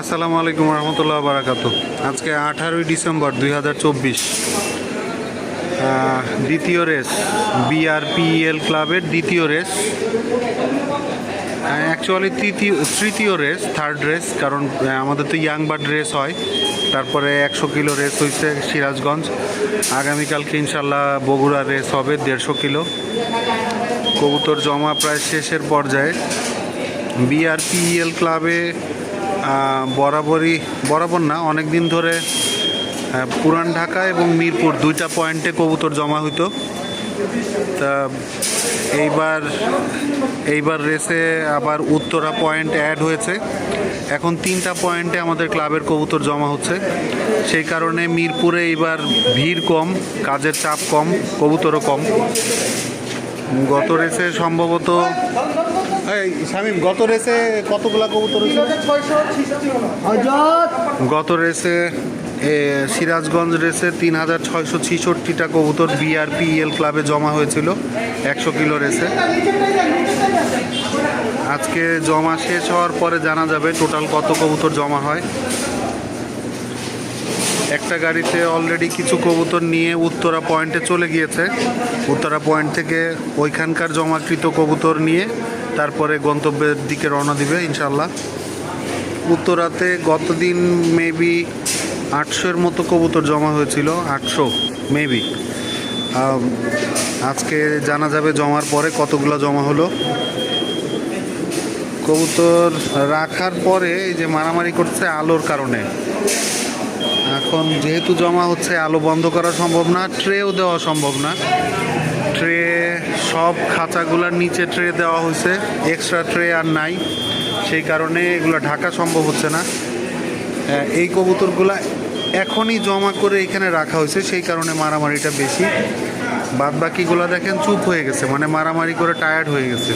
আসসালামু আলাইকুম রহমতুল্লাহ বারাকাতু। আজকে আঠারোই ডিসেম্বর দুই হাজার চব্বিশ। দ্বিতীয় রেস বিআরপিএল ক্লাবের দ্বিতীয় রেস। অ্যাকচুয়ালি তৃতীয় তৃতীয় রেস থার্ড রেস, কারণ আমাদের তো ইয়াং বার্ড রেস হয়। তারপরে একশো কিলো রেস হয়েছে সিরাজগঞ্জ। আগামীকালকে ইনশাল্লাহ বগুড়া রেস হবে, দেড়শো কিলো। কবুতর জমা প্রায় শেষের পর্যায়ে। বিআরপিএল ক্লাবে বরাবরই, বরাবর না অনেক দিন ধরে পুরান ঢাকা এবং মিরপুর দুইটা পয়েন্টে কবুতর জমা হইতো। তা এইবার এইবার রেসে আবার উত্তরা পয়েন্ট অ্যাড হয়েছে। এখন তিনটা পয়েন্টে আমাদের ক্লাবের কবুতর জমা হচ্ছে। সেই কারণে মিরপুরে এইবার ভিড় কম, কাজের চাপ কম, কবুতরও কম। গত রেসে সম্ভবত শামিম গত রেসে কতগুলা কবুতর? গত রেসে সিরাজগঞ্জ রেসে তিন হাজার ছয়শো ছিষট্টিটা কবুতর বিআরপিএল ক্লাবে জমা হয়েছিল একশো কিলো রেসে। আজকে জমা শেষ হওয়ার পরে জানা যাবে টোটাল কত কবুতর জমা হয়। একটা গাড়িতে অলরেডি কিছু কবুতর নিয়ে উত্তরা পয়েন্টে চলে গিয়েছে। উত্তরা পয়েন্ট থেকে ওইখানকার জমাকৃত কবুতর নিয়ে তারপরে গন্তব্যের দিকে রওনা দিবে ইনশাল্লাহ উত্তরাতে গতদিন মেবি আটশোর মতো কবুতর জমা হয়েছিল, আটশো মেবি আজকে জানা যাবে জমার পরে কতগুলো জমা হলো। কবুতর রাখার পরে এই যে মারামারি করছে আলোর কারণে। এখন যেহেতু জমা হচ্ছে, আলো বন্ধ করা সম্ভব না ট্রেও দেওয়া সম্ভব না। ট্রে সব খাঁচাগুলোর নিচে ট্রে দেওয়া হয়েছে এক্সট্রা ট্রে আর নাই। সেই কারণে এগুলো ঢাকা সম্ভব হচ্ছে না। এই কবুতরগুলা এখনই জমা করে এখানে রাখা হয়েছে, সেই কারণে মারামারিটা বেশি। বাদ বাকিগুলো দেখেন চুপ হয়ে গেছে মানে মারামারি করে টায়ার্ড হয়ে গেছে।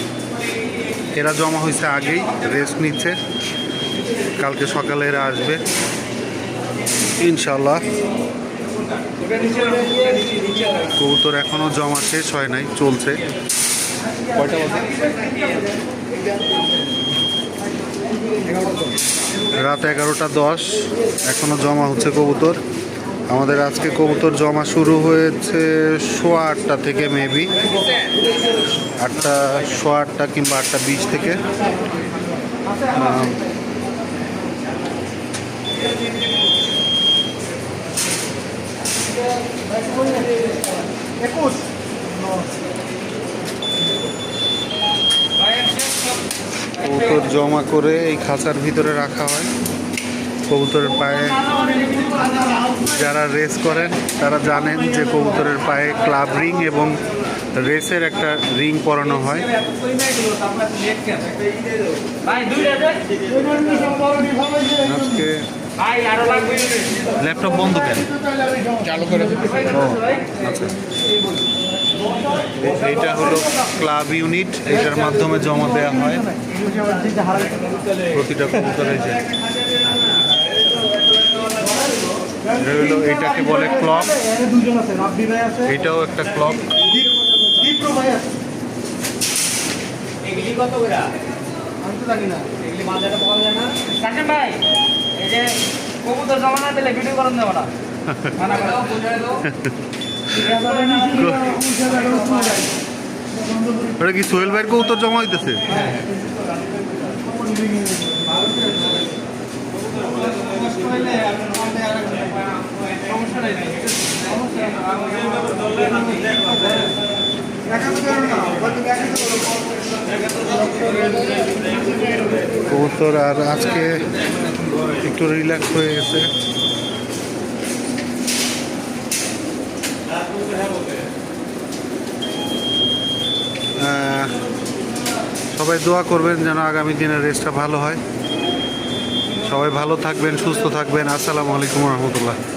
এরা জমা হয়েছে আগেই রেস্ট নিচ্ছে। কালকে সকালে এরা আসবে। ইনশাল্লাহ কবুতর এখনও জমা শেষ হয় নাই চলছে। কয়টা রাত এগারোটা দশ এখনও জমা হচ্ছে কবুতর। আমাদের আজকে কবুতর জমা শুরু হয়েছে সোয়া আটটা থেকে মেবি আটটা সোয়া আটটা কিংবা আটটা বিশ থেকে। কবুতর জমা করে এই খাঁচার ভিতরে রাখা হয়। কবুতরের পায়ে যারা রেস করেন, তারা জানেন যে কবুতরের পায়ে ক্লাব রিং এবং রেসের একটা রিং পরানো হয়। আজকে ল্যাপটপ বন্ধ কেন? চালু করে আচ্ছা এইটা হলো ক্লাব ইউনিট, এটার মাধ্যমে জমা দেওয়া হয়। প্রতিটা কবুতরের যে এটাকে বলে ক্লক এটাও একটা ক্লক এগুলি কত করে? আমি তো জানি না। এগুলি পাওয়া যায় না। এই যে জমা দিলে না। ওটা কি সোহেল ভাইয়ের কবুতর জমা হইতেছে? কবুতর আর আজকে একটু রিল্যাক্স হয়ে গেছে। সবাই দোয়া করবেন যেন আগামী দিনের রেস্টটা ভালো হয়। সবাই ভালো থাকবেন, সুস্থ থাকবেন। আসসালামু আলাইকুম রহমতুল্লাহ।